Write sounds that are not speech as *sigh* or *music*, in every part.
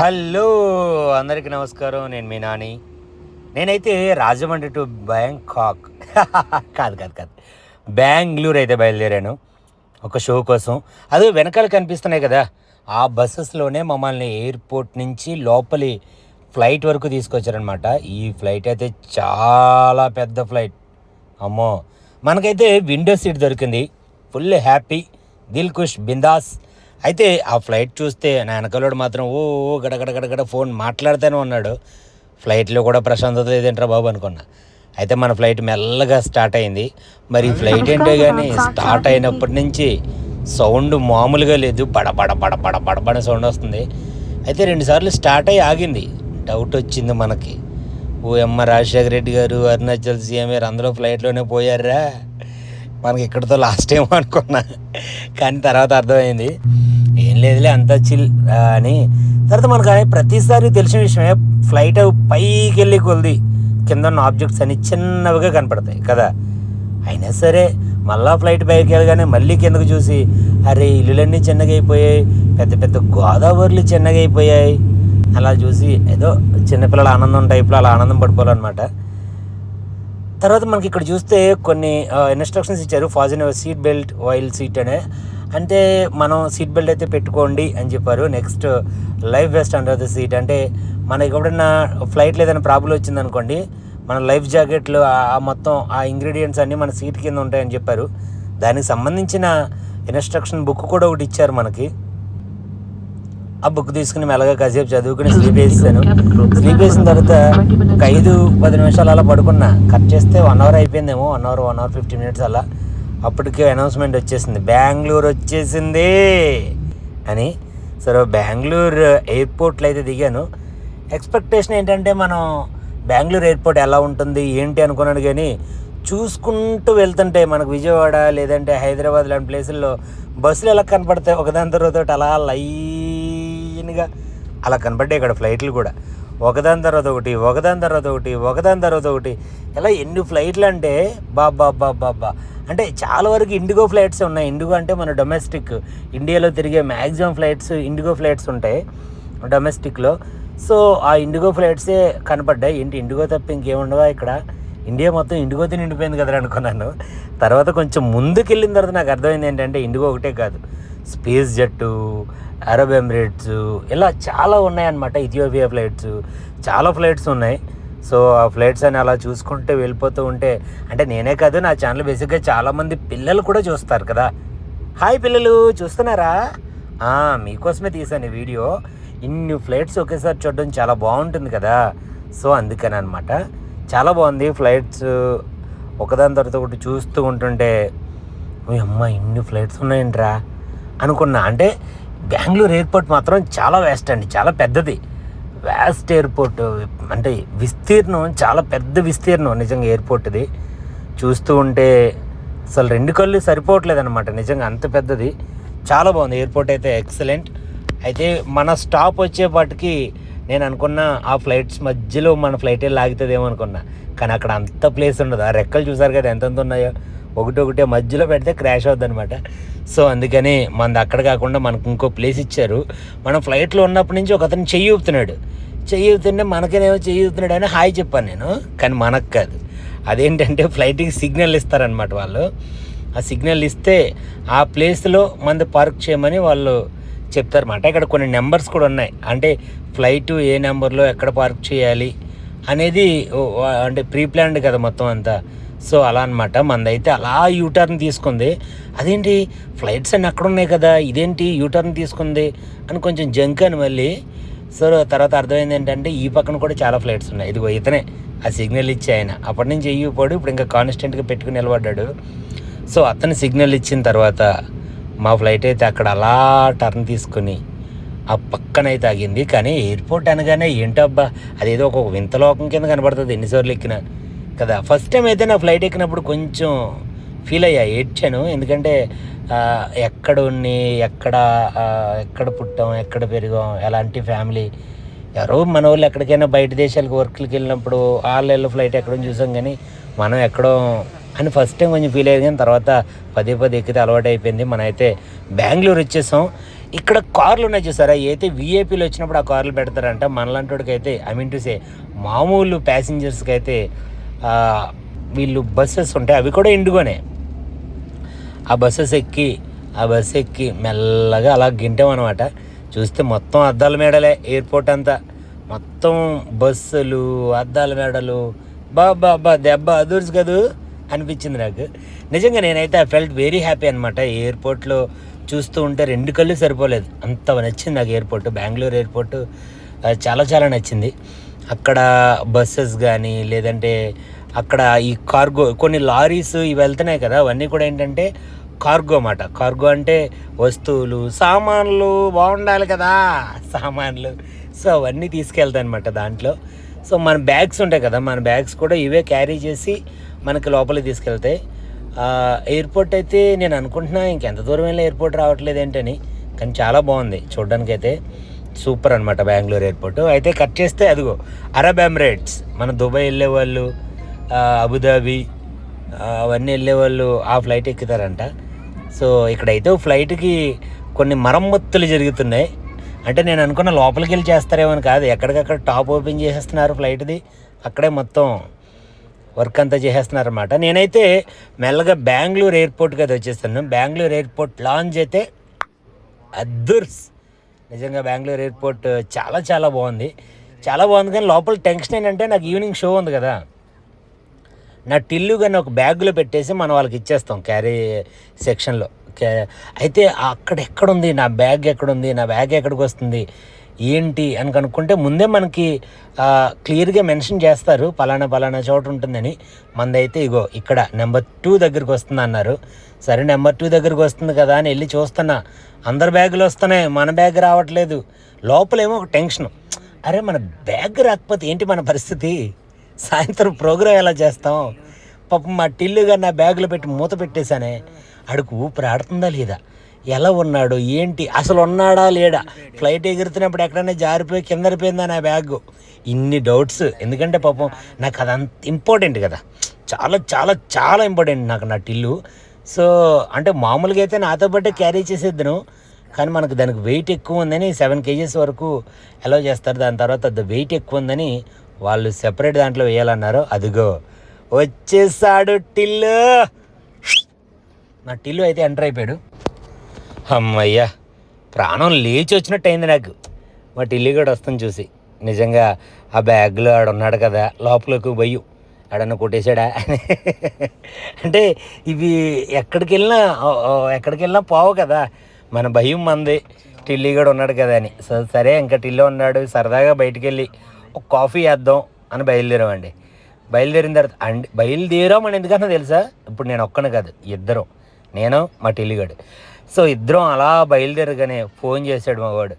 Hello అందరికీ నమస్కారం. నేను మీ నాని. నేనైతే రాజమండ్రి టు బ్యాంకాక్. *laughs* కాదు కాదు కాదు. బెంగళూరు అయితే బయలుదేరాను ఒక షో కోసం. అది వెనకాల కనిపిస్తున్నాయి కదా ఆ బస్సెస్లోనే మమ్మల్ని ఎయిర్పోర్ట్ నుంచి లోపలి ఫ్లైట్ వరకు తీసుకొచ్చారనమాట ఈ ఫ్లైట్ అయితే చాలా పెద్ద ఫ్లైట్. అమ్మో. మనకైతే విండో సీట్ దొరికింది. ఫుల్ హ్యాపీ దిల్ ఖుష్ బిందాస్. అయితే ఆ ఫ్లైట్ చూస్తే నా వెనకలోడు మాత్రం ఓ గడగడగడగడ ఫోన్ మాట్లాడుతూనే ఉన్నాడు. ఫ్లైట్లో కూడా ప్రశాంతత లేదేంట్రా బాబు అనుకున్నా. అయితే మన ఫ్లైట్ మెల్లగా స్టార్ట్ అయింది. మరి ఫ్లైట్ ఏంటో కానీ స్టార్ట్ అయినప్పటి నుంచి సౌండ్ మామూలుగా లేదు. బడ బడ బడ బడ సౌండ్ వస్తుంది. అయితే రెండుసార్లు స్టార్ట్ అయ్యి ఆగింది. డౌట్ వచ్చింది మనకి. ఓ ఎమ్మ రాజశేఖర రెడ్డి గారు అరుణాచల్ సీఎం గారు అందరూ ఫ్లైట్లోనే పోయారా? మనకి ఇక్కడితో లాస్ట్ టైం అనుకున్నా. కానీ తర్వాత అర్థమైంది. లేదులే అంత చిల్ అని. తర్వాత మనకు కానీ ప్రతిసారి తెలిసిన విషయమే ఫ్లైట్ పైకి వెళ్ళి కొలిది. కింద ఉన్న ఆబ్జెక్ట్స్ అన్ని చిన్నవిగా కనపడతాయి కదా. అయినా సరే మళ్ళా ఫ్లైట్ పైకి వెళ్ళగానే మళ్ళీ కిందకు చూసి అరే ఇల్లులన్నీ చిన్నగా అయిపోయాయి పెద్ద పెద్ద గోదావరిలు చిన్నగా అయిపోయాయి అలా చూసి ఏదో చిన్నపిల్లల ఆనందం టైప్లో అలా ఆనందం పడిపోవాలన్నమాట. తర్వాత మనకి ఇక్కడ చూస్తే కొన్ని ఇన్స్ట్రక్షన్స్ ఇచ్చారు. Fasten seat belt while seat అనే. అంటే మనం సీట్ బెల్ట్ అయితే పెట్టుకోండి అని చెప్పారు. Next life vest under the seat అంటే మనకి ఎప్పుడైనా ఫ్లైట్లో ఏదైనా ప్రాబ్లం వచ్చింది అనుకోండి మన లైఫ్ జాకెట్లు ఆ మొత్తం ఆ ఇంగ్రీడియంట్స్ అన్నీ మన సీట్ కింద ఉంటాయని చెప్పారు. దానికి సంబంధించిన ఇన్స్ట్రక్షన్ బుక్ కూడా ఒకటి ఇచ్చారు మనకి. ఆ బుక్ తీసుకుని మెల్లగా కాసేపు చదువుకుని స్లీప్ వేసాను స్లీప్ వేసిన తర్వాత ఒక ఐదు పది నిమిషాలు అలా పడుకున్నా. కట్ చేస్తే one hour అయిపోయిందేమో one hour one hour fifty minutes అలా. అప్పటికే అనౌన్స్మెంట్ వచ్చేసింది. బెంగళూరు వచ్చేసింది అని. సరే బెంగళూరు ఎయిర్పోర్ట్లో అయితే దిగాను. ఎక్స్పెక్టేషన్ ఏంటంటే మనం బెంగళూరు ఎయిర్పోర్ట్ ఎలా ఉంటుంది ఏంటి అనుకున్నాను కానీ చూసుకుంటూ వెళ్తుంటే మనకు విజయవాడ లేదంటే హైదరాబాద్ లాంటి ప్లేసుల్లో బస్సులు ఎలా కనపడతాయి ఒకదాని తర్వాత ఒకటి అలా లైన్గా అలా కనపడ్డాయి ఇక్కడ ఫ్లైట్లు కూడా. ఒకదాని తర్వాత ఒకటి ఒకదాని తర్వాత ఒకటి ఒకదాని తర్వాత ఒకటి. ఇలా ఎన్ని ఫ్లైట్లు అంటే బాబా బాబా బాబా. అంటే చాలా వరకు ఇండిగో ఫ్లైట్స్ ఉన్నాయి. ఇండిగో అంటే మన డొమెస్టిక్ ఇండియాలో తిరిగే మ్యాక్సిమం ఫ్లైట్స్ ఇండిగో ఫ్లైట్స్ ఉంటాయి డొమెస్టిక్లో సో ఆ ఇండిగో ఫ్లైట్సే కనపడ్డాయి. ఏంటి? ఇండిగో తప్ప ఇంకేముండవా ఇక్కడ? ఇండియా మొత్తం ఇండిగోతో నిండిపోయింది కదా అనుకున్నాను. తర్వాత కొంచెం ముందుకెళ్ళిన తర్వాత నాకు అర్థమైంది ఏంటంటే ఇండిగో ఒకటే కాదు. స్పేస్ జెట్టు అరబ్ ఎమిరేట్స్ ఇలా చాలా ఉన్నాయన్నమాట. ఇథియోపియా ఫ్లైట్స్ చాలా ఫ్లైట్స్ ఉన్నాయి. సో ఆ ఫ్లైట్స్ అని అలా చూసుకుంటే వెళ్ళిపోతూ ఉంటే అంటే నేనే కాదు నా ఛానల్ బేసిక్గా చాలామంది పిల్లలు కూడా చూస్తారు కదా. హాయ్ పిల్లలు చూస్తున్నారా? మీకోసమే తీసాను ఈ వీడియో. ఇన్ని ఫ్లైట్స్ ఒకేసారి చూడడం చాలా బాగుంటుంది కదా. సో అందుకని అనమాట చాలా బాగుంది ఫ్లైట్స్. ఒకదాని తర్వాత ఒకటి చూస్తూ ఉంటుంటే అమ్మ ఇన్ని ఫ్లైట్స్ ఉన్నాయంట్రా? అనుకున్నా. అంటే బెంగళూరు ఎయిర్పోర్ట్ మాత్రం చాలా వేస్ట్ అండి చాలా పెద్దది. వ్యాస్ట్ ఎయిర్పోర్ట్ అంటే విస్తీర్ణం చాలా పెద్ద విస్తీర్ణం నిజంగా ఎయిర్పోర్ట్ది చూస్తూ ఉంటే అసలు రెండు కళ్ళు సరిపోవట్లేదు అనమాట నిజంగా అంత పెద్దది. చాలా బాగుంది ఎయిర్పోర్ట్ అయితే ఎక్సలెంట్ అయితే మన స్టాప్ వచ్చేపాటికి నేను అనుకున్న ఆ ఫ్లైట్స్ మధ్యలో మన ఫ్లైట్ లాగుతుందేమో అనుకున్నా. కానీ అక్కడ అంత ప్లేస్ ఉండదు. ఆ రెక్కలు చూసారు కదా ఎంతెంత ఉన్నాయో. ఒకటొకటే ఒకటే మధ్యలో పెడితే క్రాష్ అవుద్ది అనమాట సో అందుకని మనది అక్కడ కాకుండా మనకు ఇంకో ప్లేస్ ఇచ్చారు. మనం ఫ్లైట్లో ఉన్నప్పటి నుంచి ఒక అతను చెయ్యి ఊపుతున్నాడు. చెయ్యి ఊపుతుంటే మనకేనేమో చెయ్యి ఊపుతున్నాడు అని హాయ్ చెప్పాను నేను. కానీ మనకు కాదు. అదేంటంటే ఫ్లైట్కి సిగ్నల్ ఇస్తారనమాట వాళ్ళు. ఆ సిగ్నల్ ఇస్తే ఆ ప్లేస్లో మంది పార్క్ చేయమని వాళ్ళు చెప్తారన్నమాట. ఇక్కడ కొన్ని నెంబర్స్ కూడా ఉన్నాయి. అంటే ఫ్లైట్ ఏ నెంబర్లో ఎక్కడ పార్క్ చేయాలి అనేది అంటే ప్రీ ప్లాన్డ్ కదా మొత్తం అంతా. సో అలా అనమాట మందైతే అలా యూటర్న్ తీసుకుంది. అదేంటి? ఫ్లైట్స్ అన్నీ అక్కడ ఉన్నాయి కదా ఇదేంటి యూటర్న్ తీసుకుంది అని కొంచెం జంక్ అని మళ్ళీ. సో తర్వాత అర్థమైంది ఏంటంటే ఈ పక్కన కూడా చాలా ఫ్లైట్స్ ఉన్నాయి. ఇదిగో ఇతనే ఆ సిగ్నల్ ఇచ్చి ఆయన. అప్పటి నుంచి ఎయ్యి పోడు ఇప్పుడు ఇంకా కాన్స్టెంట్గా పెట్టుకుని నిలబడ్డాడు. సో అతను సిగ్నల్ ఇచ్చిన తర్వాత మా ఫ్లైట్ అయితే అక్కడ అలా టర్న్ తీసుకుని ఆ పక్కనైతే ఆగింది కానీ ఎయిర్పోర్ట్ అనగానే ఏంటబ్బా అదేదో ఒక వింతలోకం కింద కనబడుతుంది ఎన్నిసార్లు ఎక్కినా. కదా. ఫస్ట్ టైం అయితే నా ఫ్లైట్ ఎక్కినప్పుడు కొంచెం ఫీల్ అయ్యా ఏడ్చాను. ఎందుకంటే ఎక్కడ ఉన్ని ఎక్కడ ఎక్కడ పుట్టాం ఎక్కడ పెరిగాం ఎలాంటి ఫ్యామిలీ ఎవరో మన వాళ్ళు ఎక్కడికైనా బయట దేశాలకు వర్క్లకి వెళ్ళినప్పుడు వాళ్ళు ఫ్లైట్ ఎక్కడో చూసాం కానీ మనం ఎక్కడో అని ఫస్ట్ టైం కొంచెం ఫీల్ అయ్యింది కానీ తర్వాత పదే పదే ఎక్కితే అలవాటు అయిపోయింది. మనం అయితే బెంగళూరు వచ్చేసాం. ఇక్కడ కార్లు ఉన్నాయి చూసారా? అయితే విఐపీలు వచ్చినప్పుడు ఆ కార్లు పెడతారంట మనలాంటికి అయితే ఐ మీన్ టు సే మామూలు ప్యాసింజర్స్కి అయితే వీళ్ళు బస్సెస్ ఉంటాయి అవి కూడా ఇండిగోనే. ఆ బస్సెస్ ఎక్కి ఆ బస్సు ఎక్కి మెల్లగా అలా గింటామన్నమాట. చూస్తే మొత్తం అద్దాల మేడలే ఎయిర్పోర్ట్ అంతా. మొత్తం బస్సులు అద్దాల మేడలు. బాబా బా దెబ్బ అదూర్స్ కదూ అనిపించింది నాకు. నిజంగా నేనైతే ఐ ఫెల్ట్ వెరీ హ్యాపీ అనమాట ఎయిర్పోర్ట్లో చూస్తూ ఉంటే రెండు కళ్ళు సరిపోలేదు. అంత నచ్చింది నాకు ఎయిర్పోర్ట్ బెంగళూరు ఎయిర్పోర్ట్ చాలా చాలా నచ్చింది. అక్కడ బస్సెస్ కానీ లేదంటే అక్కడ ఈ కార్గో కొన్ని లారీస్ ఇవి వెళ్తున్నాయి కదా అవన్నీ కూడా ఏంటంటే కార్గో అన్నమాట. కార్గో అంటే వస్తువులు సామాన్లు బాగుండాలి కదా సామాన్లు. సో అవన్నీ తీసుకెళ్తాయి అనమాట దాంట్లో. సో మన బ్యాగ్స్ ఉంటాయి కదా మన బ్యాగ్స్ కూడా ఇవే క్యారీ చేసి మనకి లోపలికి తీసుకెళ్తాయి. ఎయిర్పోర్ట్ అయితే నేను అనుకుంటున్నా ఇంకెంత దూరం వెళ్ళి ఎయిర్పోర్ట్ రావట్లేదు ఏంటని కానీ చాలా బాగుంది చూడడానికైతే. సూపర్ అనమాట బెంగళూరు ఎయిర్పోర్ట్. అయితే కట్ చేస్తే అదిగో అరబ్ ఎమిరేట్స్ మన దుబాయ్ వెళ్ళే వాళ్ళు అబుదాబి అవన్నీ వెళ్ళే వాళ్ళు ఆ ఫ్లైట్ ఎక్కుతారంట. సో ఇక్కడైతే ఫ్లైట్కి కొన్ని మరమ్మత్తులు జరుగుతున్నాయి. అంటే నేను అనుకున్న లోపలికి వెళ్ళి చేస్తారేమో అని కాదు ఎక్కడికక్కడ టాప్ ఓపెన్ చేసేస్తున్నారు ఫ్లైట్ది అక్కడే మొత్తం వర్క్ అంతా చేసేస్తున్నారన్నమాట. నేనైతే మెల్లగా బెంగళూరు ఎయిర్పోర్ట్కి అది వచ్చేస్తాను. బెంగళూరు ఎయిర్పోర్ట్ లాంచ్ అయితే అద్దుర్స్. నిజంగా బెంగళూరు ఎయిర్పోర్ట్ చాలా చాలా బాగుంది. చాలా బాగుంది కానీ లోపల టెన్షన్ ఏంటంటే నాకు ఈవినింగ్ షో ఉంది కదా. నా టిల్లు కానీ ఒక బ్యాగ్లో పెట్టేసి మనం వాళ్ళకి ఇచ్చేస్తాం క్యారీ సెక్షన్లో. అయితే అక్కడ ఎక్కడుంది? నా బ్యాగ్ ఎక్కడుంది? నా బ్యాగ్ ఎక్కడికి వస్తుంది? ఏంటి? అని కనుక్కుంటే ముందే మనకి క్లియర్గా మెన్షన్ చేస్తారు. పలానా పలానా చోట ఉంటుందని. మందైతే ఇగో ఇక్కడ నెంబర్ టూ దగ్గరికి వస్తుంది అన్నారు సరే నెంబర్ టూ దగ్గరికి వస్తుంది కదా అని వెళ్ళి చూస్తున్నా. అందరు బ్యాగులు వస్తున్నాయి మన బ్యాగ్ రావట్లేదు. లోపలేమో ఒక టెన్షన్. అరే మన బ్యాగ్ రాకపోతే ఏంటి మన పరిస్థితి? సాయంత్రం ప్రోగ్రాం ఎలా చేస్తాం? పాపం మా టిల్లుగా నా బ్యాగులో పెట్టి మూత పెట్టేశానే. అడుగు ఊపిరి ఆడుతుందా లేదా? ఎలా ఉన్నాడు? ఏంటి? అసలు ఉన్నాడా లేడా? ఫ్లైట్ ఎగురుతున్నప్పుడు ఎక్కడైనా జారిపోయి కిందరిపోయిందా నా బ్యాగ్? ఇన్ని డౌట్స్. ఎందుకంటే పాపం నాకు అదంత ఇంపార్టెంట్ కదా. చాలా చాలా చాలా ఇంపార్టెంట్ నాకు నా టిల్లు. సో అంటే మామూలుగా అయితే నాతో పాటే క్యారీ చేసేద్దును. కానీ మనకు దానికి వెయిట్ ఎక్కువ ఉందని సెవెన్ కేజీస్ వరకు అలౌ చేస్తారు. దాని తర్వాత అది వెయిట్ ఎక్కువ ఉందని వాళ్ళు సెపరేట్ దాంట్లో వేయాలన్నారు. అదిగో వచ్చేసాడు టిల్లు. నా టిల్లు అయితే ఎంటర్ అయిపోయాడు. అమ్మయ్యా ప్రాణం లేచి వచ్చినట్టు అయింది నాకు. మా టిల్లు కూడా వస్తుంది చూసి. నిజంగా ఆ బ్యాగ్లో ఆడున్నాడు కదా లోపలకు పోయి. ఆడన్న కొట్టేశాడా? అంటే ఇవి ఎక్కడికి వెళ్ళినా ఓ, ఓ, ఎక్కడికి వెళ్ళినా పోవు కదా. మన భయం మంది. టిల్లీ కూడా ఉన్నాడు కదా అని. సరే ఇంకా టిల్లీ ఉన్నాడు. సరదాగా బయటికి వెళ్ళి ఒక కాఫీ వేద్దాం అని బయలుదేరామండి. బయలుదేరిన తర్వాత అండి బయలుదేరాం అని ఎందుకన్నా తెలుసా? ఇప్పుడు నేను ఒక్కను కాదు ఇద్దరం. నేను మా టిల్లిగాడు సో ఇద్దరం అలా బయలుదేరగానే ఫోన్ చేశాడు మావాడు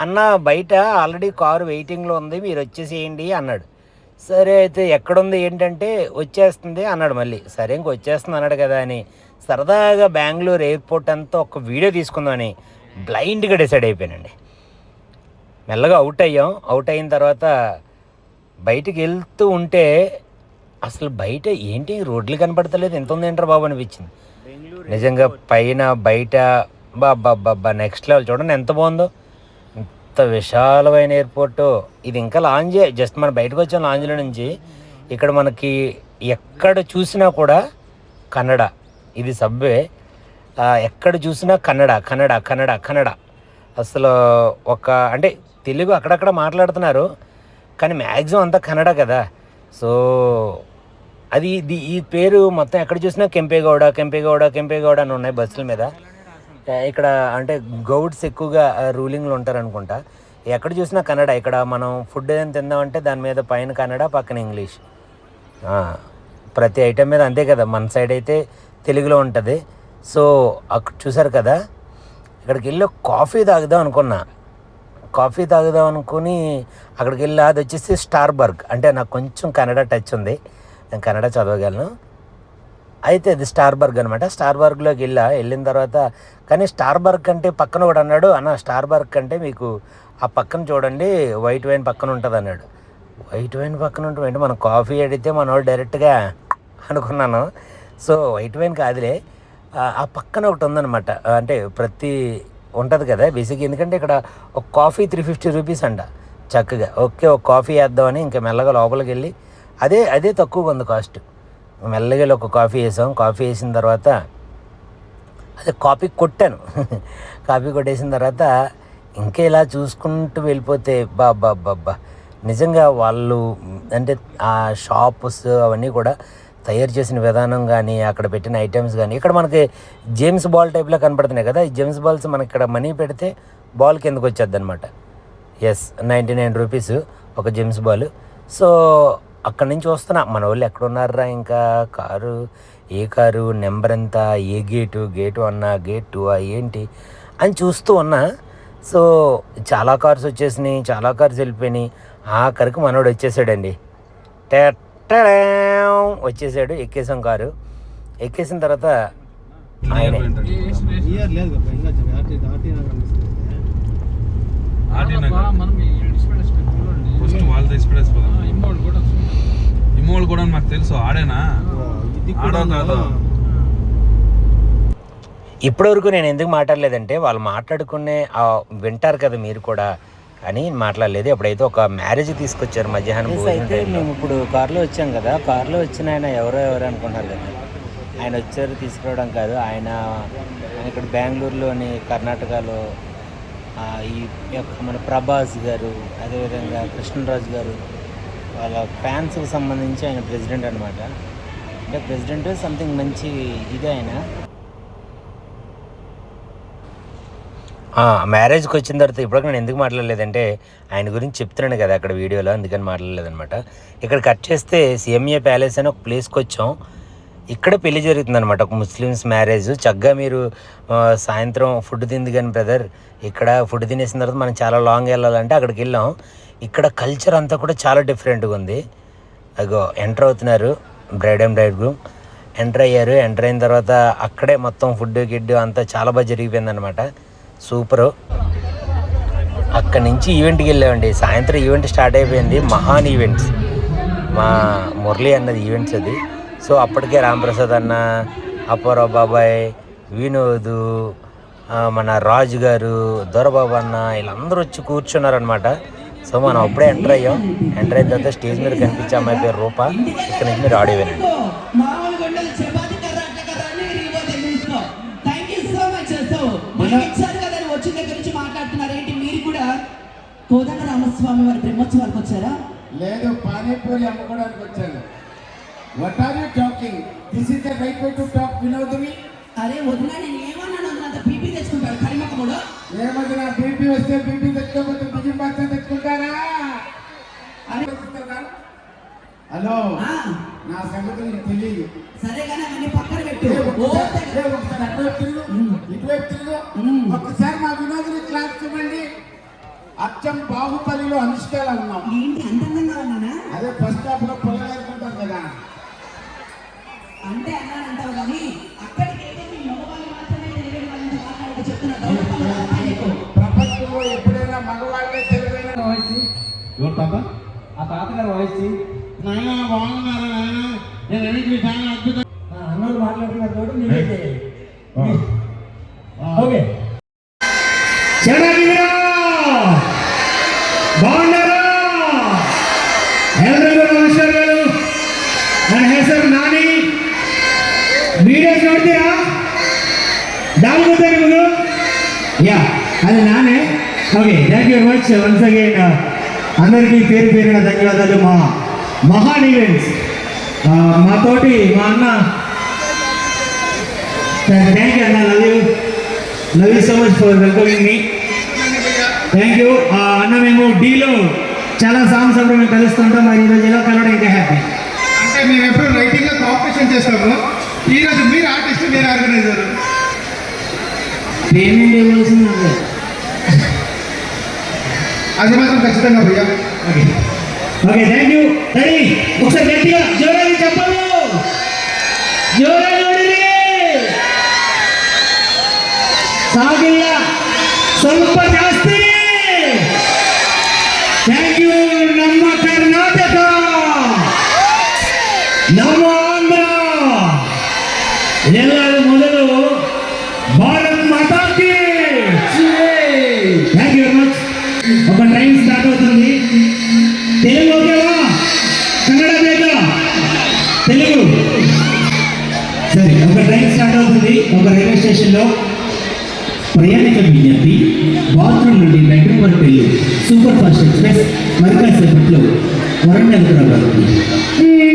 అన్న బయట ఆల్రెడీ కారు వెయిటింగ్లో ఉంది మీరు వచ్చేసేయండి అన్నాడు. సరే అయితే ఎక్కడుంది ఏంటంటే వచ్చేస్తుంది అన్నాడు మళ్ళీ. సరే ఇంక వచ్చేస్తుంది అన్నాడు కదా అని. సరదాగా బెంగళూరు ఎయిర్పోర్ట్ అంతా ఒక వీడియో తీసుకుందామని బ్లైండ్గా డిసైడ్ అయిపోయానండి. మెల్లగా అవుట్ అయ్యాం. అవుట్ అయిన తర్వాత బయటికి వెళ్తూ ఉంటే అసలు బయట ఏంటి రోడ్లు కనపడతలేదు ఎంత ఉంది ఏంట్రా బాబు అనిపించింది. నిజంగా పైన బయట బాబా బాబా నెక్స్ట్ లెవెల్ చూడండి ఎంత బాగుందో. అంత విశాలమైన ఎయిర్పోర్ట్. ఇది ఇంకా లాంజే జస్ట్ మనం బయటకు వచ్చాం లాంజ్లో నుంచి. ఇక్కడ మనకి ఎక్కడ చూసినా కూడా కన్నడ. ఇది సబ్వే ఎక్కడ చూసినా కన్నడ కన్నడ కన్నడ కన్నడ. అసలు ఒక అంటే తెలుగు అక్కడక్కడ మాట్లాడుతున్నారు కానీ మ్యాక్సిమం అంతా కన్నడ కదా. సో అది ఇది ఈ పేరు మొత్తం ఎక్కడ చూసినా కెంపేగౌడ కెంపేగౌడ కెంపేగౌడ అని ఉన్నాయి బస్సుల మీద. ఇక్కడ అంటే గౌడ్స్ ఎక్కువగా రూలింగ్లో ఉంటారు అనుకుంటా ఎక్కడ చూసినా కన్నడ. ఇక్కడ మనం ఫుడ్ ఏదైనా తిందామంటే దాని మీద పైన కన్నడ పక్కన ఇంగ్లీష్. ప్రతి ఐటెం మీద అంతే కదా. మన సైడ్ అయితే తెలుగులో ఉంటుంది. సో అక్కడ చూసారు కదా? ఇక్కడికి వెళ్ళి కాఫీ తాగుదాం అనుకున్నా. కాఫీ తాగుదాం అనుకుని అక్కడికి వెళ్ళి అది వచ్చేసి స్టార్బర్గ్. అంటే నాకు కొంచెం కన్నడ టచ్ ఉంది. నేను కన్నడ చదవగలను. అయితే అది స్టార్బర్గ్ అనమాట స్టార్బర్గ్లోకి వెళ్ళా. వెళ్ళిన తర్వాత కానీ స్టార్ కంటే అంటే పక్కన కూడా అన్నాడు అన్న స్టార్ కంటే అంటే మీకు ఆ పక్కన చూడండి వైట్ వైన్ పక్కన ఉంటుంది అన్నాడు. వైట్ వైన్ పక్కన ఉంటుంది? మనం కాఫీ అడిగితే మన వాళ్ళు డైరెక్ట్గా అనుకున్నాను. సో వైట్ వైన్ కాదులే. ఆ- ఆ పక్కన ఒకటి ఉందన్నమాట. అంటే ప్రతి ఉంటుంది కదా బేసిక్ ఎందుకంటే ఇక్కడ ఒక కాఫీ త్రీ ఫిఫ్టీ రూపీస్ అంట చక్కగా. ఓకే ఒక కాఫీ వేద్దామని ఇంకా మెల్లగా లోపలికి వెళ్ళి అదే అదే తక్కువగా ఉంది కాస్ట్. మెల్లగా ఒక కాఫీ వేసాం. కాఫీ వేసిన తర్వాత అదే కాఫీ కొట్టాను. *laughs* కాఫీ కొట్టేసిన తర్వాత ఇంకా ఇలా చూసుకుంటూ వెళ్ళిపోతే బాబా బాబా నిజంగా వాళ్ళు అంటే ఆ షాప్స్ అవన్నీ కూడా తయారు చేసిన విధానం కానీ అక్కడ పెట్టిన ఐటమ్స్ కానీ ఇక్కడ మనకి జేమ్స్ బాల్ టైప్లో కనపడుతున్నాయి కదా. ఈ జేమ్స్ బాల్స్ మనకి ఇక్కడ మనీ పెడితే బాల్ కిందకు వచ్చేది అనమాట ఎస్ నైంటీ నైన్ రూపీస్ ఒక జేమ్స్ బాల్. సో అక్కడి నుంచి వస్తున్నా. మన వాళ్ళు ఎక్కడ ఉన్నారా ఇంకా? కారు? ఏ కారు? నెంబర్ ఎంత? ఏ గేటు? గేటు అన్నా గేట్ టూ ఏంటి? అని చూస్తూ ఉన్నా. సో చాలా కార్స్ వచ్చేసినాయి. చాలా కార్స్ వెళ్ళిపోయినాయి. ఆఖరికి మనోడు వచ్చేసాడండి. టెట్టడం వచ్చేసాడు. ఎక్కేసాం కారు. ఎక్కేసిన తర్వాత ఆయనే. మనం ఇమ్మోడు కూడా ఇమ్మోళ్ళు కూడా నాకు తెలుసు ఆడేనా? ఆడో కాదో? ఇప్పటివరకు నేను ఎందుకు మాట్లాడలేదంటే వాళ్ళు మాట్లాడుకునే వింటారు కదా మీరు కూడా అని మాట్లాడలేదు. ఎప్పుడైతే ఒక మ్యారేజ్ తీసుకొచ్చారు మధ్యాహ్నం అయితే మేము ఇప్పుడు కార్లో వచ్చాం కదా కార్లో వచ్చిన ఆయన ఎవరో ఎవరో అనుకున్నారు కదా. ఆయన వచ్చారు తీసుకురావడం కాదు ఆయన ఆయన ఇక్కడ బెంగళూరులోని కర్ణాటకలో ఆ, ఈ యొక్క మన ప్రభాస్ గారు అదేవిధంగా కృష్ణరాజు గారు వాళ్ళ ఫ్యాన్స్కి సంబంధించి ఆయన ప్రెసిడెంట్ అనమాట అంటే ప్రెసిడెంట్ సంథింగ్ మంచి ఇదే ఆయన. మ్యారేజ్కి వచ్చిన తర్వాత ఇప్పుడు నేను ఎందుకు మాట్లాడలేదంటే ఆయన గురించి చెప్తున్నాను కదా అక్కడ వీడియోలో అందుకని మాట్లాడలేదనమాట ఇక్కడ కట్ చేస్తే సిఎంఏ ప్యాలెస్ అని ఒక ప్లేస్కి వచ్చాం. ఇక్కడ పెళ్ళి జరుగుతుందనమాట ఒక ముస్లిమ్స్ మ్యారేజ్ చక్కగా మీరు సాయంత్రం ఫుడ్ తింది కానీ బ్రదర్ ఇక్కడ ఫుడ్ తినేసిన తర్వాత మనం చాలా లాంగ్ వెళ్ళాలంటే అక్కడికి వెళ్ళాం. ఇక్కడ కల్చర్ అంతా కూడా చాలా డిఫరెంట్గా ఉంది. అగో ఎంటర్ అవుతున్నారు bride and bridegroom enter అయ్యారు. ఎంటర్ అయిన తర్వాత అక్కడే మొత్తం ఫుడ్ గిడ్డు అంతా చాలా బాగా జరిగిపోయింది అనమాట సూపరు అక్కడి నుంచి ఈవెంట్కి వెళ్ళామండి. సాయంత్రం ఈవెంట్ స్టార్ట్ అయిపోయింది. మహాన్ ఈవెంట్స్ మా మురళి అన్నది ఈవెంట్స్ అది. సో అప్పటికే రాంప్రసాద్ అన్న అప్పారావు బాబాయ్ వినోద్ మన రాజు గారు దొరబాబు అన్న వీళ్ళందరూ వచ్చి కూర్చున్నారనమాట సో మనం అప్పుడే ఎంటర్ అయ్యాం. ఎంటర్ అయిన తర్వాత స్టేజ్ మీద కనిపించే అమ్మాయి పేరు రూప. ఇక్కడ నుంచి మీరు ఆడియో వినండి. కోదండ రామస్వామి వారి బ్రహ్మోత్సవాలకు వచ్చారా లేదు పానీపూరి అమ్ముకోవడానికి వచ్చాను. What are you talking this is the right way to talk వినోదమి అరే వదినా నేను ఏమన్నాను అంత బీపీ తెచ్చుకుంటాడు కరిమక్కముడు. ఏమది నా బీపీ వస్తే బీపీ తెచ్చుకోకపోతే బాగా అరే హలో. ఆ, నా సంగతి నీకు తెలియదు సరే కానీ అవన్నీ పక్కన పెట్టు. ఇటువైపు తిరుగు. ఒక్కసారి మా వినోదిని క్లాస్ చూడండి. అచ్చం బాహుబలిలో అనుష్కలా ఉన్నాం ఏంటి? అంత అందంగా ఉన్నానా? అదే ఫస్ట్ హాఫ్లో పొలగలుకుంటాం కదా. అంటే కానీ చెప్తున్నా. గౌరవంగా మాట్లాడకు. ప్రపంచంలో ఎప్పుడైనా మగవాళ్ళే తెలివైన ఎవరు తాత ఆ తాతగారు వాయిస్ నాయన బాగున్నారా నాయన నేను ఎన్నింటి చాలా అద్భుతం అన్నోళ్ళు మాట్లాడుతున్నారు తోడు మీరే చేయాలి ఓకే బాగున్నారా ಎಲ್ಲರಿಗೂ ನಮಸ್ಕಾರಗಳು ನನ್ನ ಹೆಸರು ನಾನಿ ವಿಡಿಯೋಸ್ ನೋಡ್ತೀರಾ ಡೌನ್ ಗೊತ್ತಾ ನಿಮಗೂ యా అది నానే okay thank you very much once again అందరికీ పేరు పేరున ధన్యవాదాలు. మా మహాన్ ఈవెంట్స్ మాతోటి మా అన్న థ్యాంక్ యూ అన్న love you. Love you so much for welcoming me thank you అన్న మేము డీలో చాలా సాంగ్స్ అప్పుడు మేము కలుస్తుంటాం మరి ఈరోజు ఎలా కలవడం ఇంకా హ్యాపీ అంటే మేము ఎప్పుడు రైటింగ్లో కాంపిటీషన్ చేస్తాము. ఈ రోజు మీరు ఆర్టిస్ట్ మీరు ఆర్గనైజర్ పేమెంట్ ఇవ్వాల్సింది. అది మాత్రం ఖచ్చితంగా భయ్యా. ఓకే. ఓకే థ్యాంక్ యూ సరే ఒకసారి గట్టిగా జోరాలు చెప్పాలి జోరాలు సాగిల్ల ಸ್ವಲ್ಪ ఒక రైల్వే స్టేషన్లో ప్రయాణిక విజ్ఞప్తి బాత్రూమ్ నుండి బెడ్రూమ్ వరకు వెళ్ళి సూపర్ ఫాస్ట్ ఎక్స్ప్రెస్ మరికాసేపట్లో వరంగల్ రాబోతుంది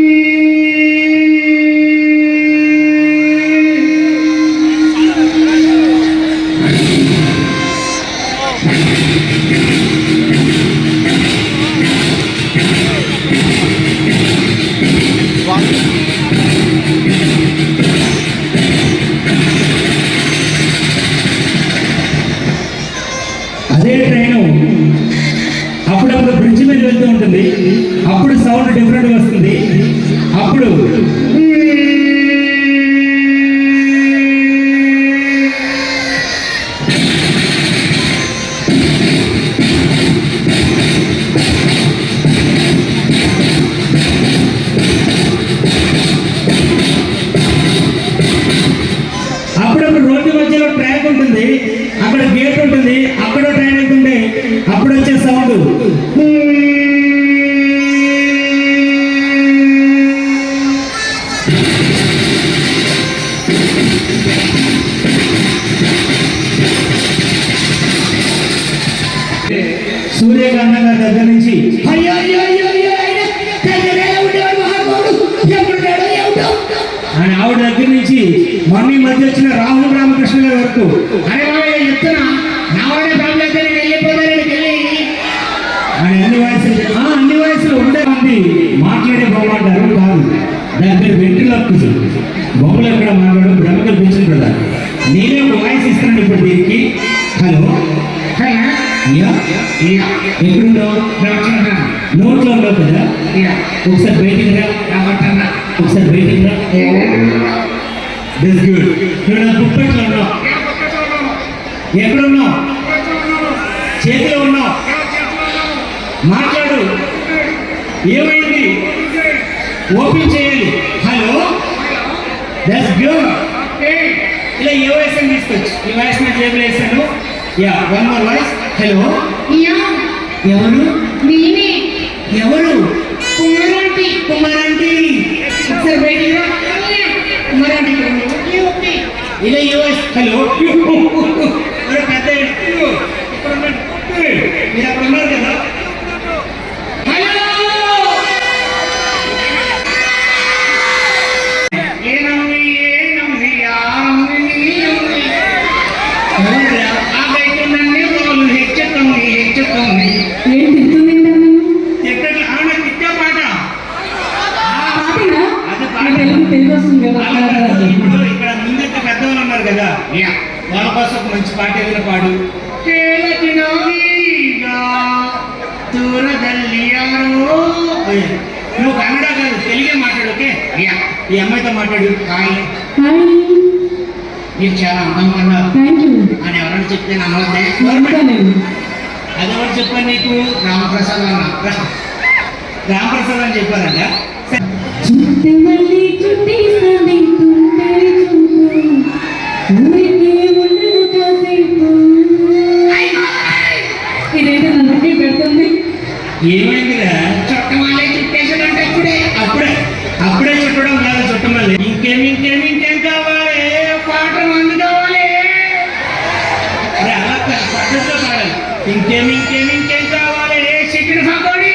దాని పేరు వెంట్రులక్కుసు బొమ్మలు ఎక్కడ మాట్లాడడం బ్రహ్మ కల్పించిన కదా నేనే ఒక వాయిస్ ఇస్తున్నాను ఇప్పుడు దీనికి. హలో. ఎక్కడున్నావు నోట్లో ఉన్నావు కదా ఒకసారి బయటికి రా. ఒకసారి బయటికి రా. దిస్ గుడ్ నువ్వు నా గుప్పెట్లో ఉన్నావు? ఎక్కడ ఉన్నావు చేతిలో ఉన్నావు? మాట్లాడు. ఏమైంది? ఓపెన్ చేయాలి హలో దట్స్ గుడ్ ఇలా ఏ వాయిస్ అని తీసుకొచ్చు ఈ వాయిస్ నా జేబులో వేసాను yeah one more voice hello ఎవరు? నేనే. ఎవరు? కుమారంటి. కుమారంటి. ఒకసారి బయటికి రా కుమారంటి. Okay okay. ఇలా ఏ వాయిస్ హలో ఒరే పెద్ద *laughs* ఇక్కడ ఉన్నాడు. మీరు అక్కడ ఉన్నారు కదా. పాటలు పాడు. నువ్వు కన్నడ కాదు తెలుగే మాట్లాడు ఈ అమ్మాయితో మాట్లాడు. హాయ్. మీరు చాలా అందంగా ఉన్నారు. అని ఎవరైనా చెప్తే నమ్మదే అదెవరు చెప్పాను నీకు? రామప్రసాద్ అన్న. రామప్రసాద్ అని చెప్పారంట. ఏమైందిరా? చుట్టమల్లే చుట్టేసాడంటే అప్పుడే అప్పుడే అప్పుడే చుట్టడం కాదు చుట్టమల్లే. ఇంకేం ఇంకేం ఇంకేం కావాలి? పాట మందు కావాలి? అరే అలా కాదు, పద్ధతిలో పాడాలి. ఇంకేం ఇంకేం ఇంకేం కావాలి? చికెన్ పకోడీ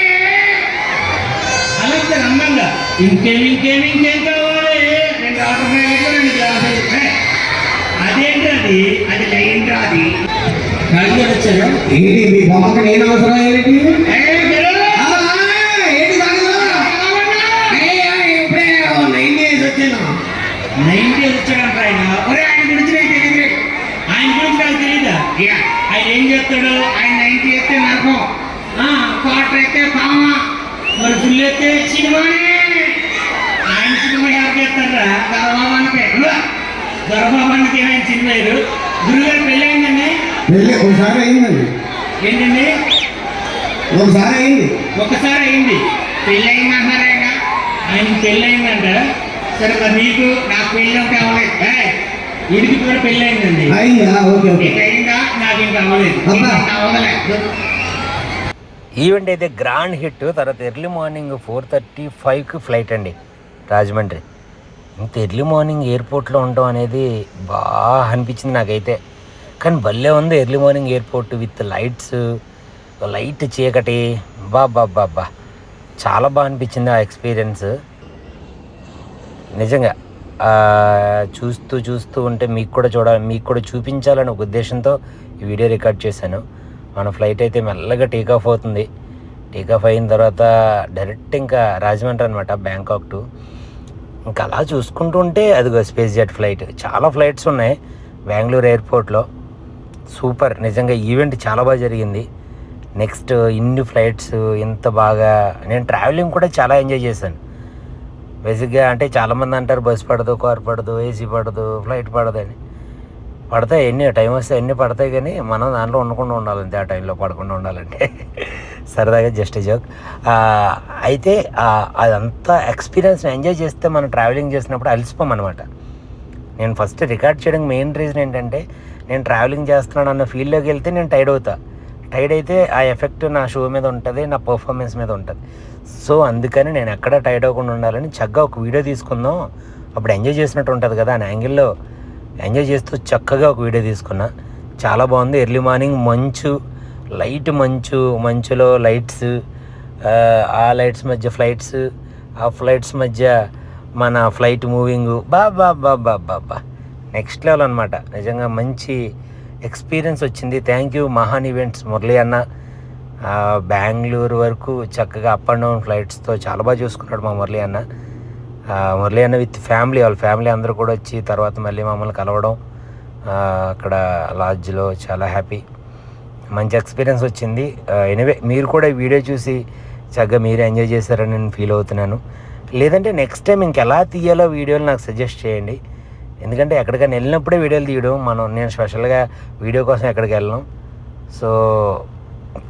అలా కాదు, అందంగా. ఇంకేం ఇంకేం ఇంకేం కావాలి? రెండు ఆర్డర్ ప్యాకెట్లు రెండు గ్లాసులు ఏ, అదేంటి అది లైన్ అది రాజుగారు వచ్చారు ఏంటి మీ బొమ్మకి నేను అవసరం! ఏంటి? నైన్టీ వచ్చాడంట ఆయన. ఒరే ఆయన గురించి నాకు తెలియదు ఆయన గురించి నాకు తెలియదా ఆయన ఏం చేస్తాడు? ఆయన నైన్టీ ఎత్తే నరకం క్వార్టర్ ఎత్తే పామ మరి ఫుల్ ఎత్తే సినిమానే. ఆయన సినిమా ఎవరికి ఎత్తారా దొరబాబానికి దొరబాబానికి ఏమైనా సినిమా లేదు గురుగారు పెళ్ళి అయిందండి? వెళ్ళి ఒకసారి అయిందండి. ఏంటండి? ఒకసారి అయింది. ఒకసారి అయింది. పెళ్ళి అయిందంటారా ఆయన? ఆయనకి పెళ్ళి అయిందంట. సరే మరి నీకు నాకు పెళ్ళి ఉంటే అవ్వలేదు. ఏయ్, వీడికి కూడా పెళ్ళి అయిందండి. అయిందా? Okay okay. అయిందా? నాకు ఇంకా అవ్వలేదు. అబ్బా. ఇంకా అవ్వలే. ఈవెంట్ అయితే గ్రాండ్ హిట్ తర్వాత ఎర్లీ మార్నింగ్ ఫోర్ థర్టీ ఫైవ్కి ఫ్లైట్ అండి రాజమండ్రి. ఇంత ఎర్లీ మార్నింగ్ ఎయిర్పోర్ట్లో ఉండడం అనేది బాగా అనిపించింది నాకైతే. కానీ భలే ఉంది early morning airport with lights light చీకటి. బా బా బా బా. చాలా బాగా అనిపించింది ఆ ఎక్స్పీరియన్స్. నిజంగా చూస్తూ చూస్తూ ఉంటే మీకు కూడా చూడాలి మీకు కూడా చూపించాలని ఒక ఉద్దేశంతో ఈ వీడియో రికార్డ్ చేశాను. మన ఫ్లైట్ అయితే మెల్లగా టేక్ ఆఫ్ అవుతుంది. టేక్ ఆఫ్ అయిన తర్వాత డైరెక్ట్ ఇంకా రాజమండ్రి అనమాట బ్యాంకాక్ టు ఇంకా అలా చూసుకుంటూ ఉంటే అదిగో స్పేస్ జెట్ ఫ్లైట్ చాలా ఫ్లైట్స్ ఉన్నాయి బెంగళూరు ఎయిర్పోర్ట్లో సూపర్ నిజంగా ఈవెంట్ చాలా బాగా జరిగింది. నెక్స్ట్ ఇన్ని ఫ్లైట్స్ ఇంత బాగా నేను ట్రావెలింగ్ కూడా చాలా ఎంజాయ్ చేశాను. బేసిక్గా అంటే చాలామంది అంటారు బస్ పడదు కార్ పడదు ఏసీ పడదు ఫ్లైట్ పడదు అని. పడతాయి ఎన్ని టైం వస్తే ఎన్ని పడతాయి కానీ మనం దాంట్లో ఉండకుండా ఉండాలంటే ఆ టైంలో పడకుండా ఉండాలంటే. *laughs* సరదాగా జస్ట్ జోక్. అయితే అదంతా ఎక్స్పీరియన్స్ ఎంజాయ్ చేస్తే మనం ట్రావెలింగ్ చేసినప్పుడు అలసిపోమన్నమాట. నేను ఫస్ట్ రికార్డ్ చేయడానికి మెయిన్ రీజన్ ఏంటంటే నేను ట్రావెలింగ్ చేస్తున్నాను అన్న ఫీల్డ్లోకి వెళ్తే నేను టైర్డ్ అవుతా. టైర్డ్ అయితే ఆ ఎఫెక్ట్ నా షో మీద ఉంటుంది నా పర్ఫార్మెన్స్ మీద ఉంటుంది. సో అందుకని నేను ఎక్కడ టైర్డ్ అవ్వకుండా ఉండాలని చక్కగా ఒక వీడియో తీసుకుందాం. అప్పుడు ఎంజాయ్ చేసినట్టు ఉంటుంది కదా ఆ యాంగిల్లో ఎంజాయ్ చేస్తూ చక్కగా ఒక వీడియో తీసుకున్నా. చాలా బాగుంది. ఎర్లీ మార్నింగ్ మంచు లైట్ మంచు మంచులో లైట్స్ ఆ లైట్స్ మధ్య ఫ్లైట్స్ ఆ ఫ్లైట్స్ మధ్య మన ఫ్లైట్ మూవింగ్ బా బా బా బా బా బా. నెక్స్ట్ లెవెల్ అనమాట నిజంగా మంచి ఎక్స్పీరియన్స్ వచ్చింది. Thank you Mahan events Murali అన్న బెంగళూరు వరకు చక్కగా అప్ అండ్ డౌన్ ఫ్లైట్స్తో చాలా బాగా చూసుకున్నాడు మా మురళి అన్న. మురళి అన్న విత్ ఫ్యామిలీ వాళ్ళ ఫ్యామిలీ అందరూ కూడా వచ్చి తర్వాత మళ్ళీ మమ్మల్ని కలవడం అక్కడ లాడ్జ్లో చాలా హ్యాపీ మంచి ఎక్స్పీరియన్స్ వచ్చింది. ఎనివే మీరు కూడా ఈ వీడియో చూసి చక్కగా మీరు ఎంజాయ్ చేశారని నేను ఫీల్ అవుతున్నాను. లేదంటే నెక్స్ట్ టైం ఇంకెలా తీయాలో వీడియోలు నాకు సజెస్ట్ చేయండి. ఎందుకంటే ఎక్కడికైనా వెళ్ళినప్పుడే వీడియోలు తీయడం మనం నేను స్పెషల్గా వీడియో కోసం ఎక్కడికి వెళ్ళను. So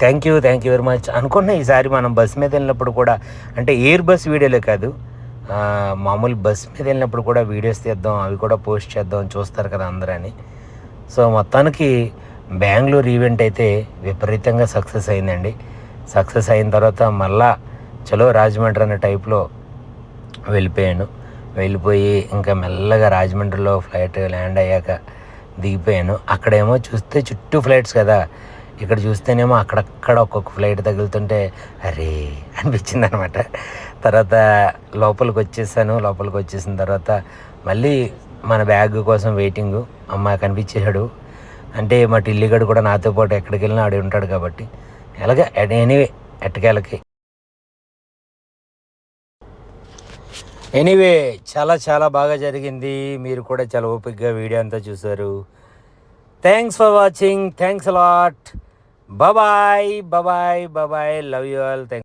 thank you thank you very much అనుకున్న ఈసారి మనం బస్ మీద వెళ్ళినప్పుడు కూడా అంటే ఎయిర్ బస్ వీడియోలే కాదు మామూలు బస్ మీద వెళ్ళినప్పుడు కూడా వీడియోస్ తీద్దాం అవి కూడా పోస్ట్ చేద్దాం చూస్తారు కదా అందరని. సో మొత్తానికి బెంగళూరు ఈవెంట్ అయితే విపరీతంగా సక్సెస్ అయిందండి. సక్సెస్ అయిన తర్వాత మళ్ళా చలో రాజమండ్రి అనే టైప్లో వెళ్ళిపోయాను. వెళ్ళిపోయి ఇంకా మెల్లగా రాజమండ్రిలో ఫ్లైట్ ల్యాండ్ అయ్యాక దిగిపోయాను. అక్కడేమో చూస్తే చుట్టూ ఫ్లైట్స్ కదా. ఇక్కడ చూస్తేనేమో అక్కడక్కడ ఒక్కొక్క ఫ్లైట్ తగులుతుంటే అరే అనిపించింది అనమాట తర్వాత లోపలికి వచ్చేసాను లోపలికి వచ్చేసిన తర్వాత మళ్ళీ మన బ్యాగ్ కోసం వెయిటింగ్. అమ్మ కనిపించేశాడు. అంటే మా టిల్లిగడు కూడా నాతో పాటు ఎక్కడికి వెళ్ళినా ఆడే ఉంటాడు కాబట్టి. ఎలాగ ఎనీవే ఎట్టకేలకి ఎనీవే చాలా చాలా బాగా జరిగింది. మీరు కూడా చాలా ఓపిక్గా వీడియో అంతా చూసారు thanks for watching thanks a lot bye bye bye love you all thank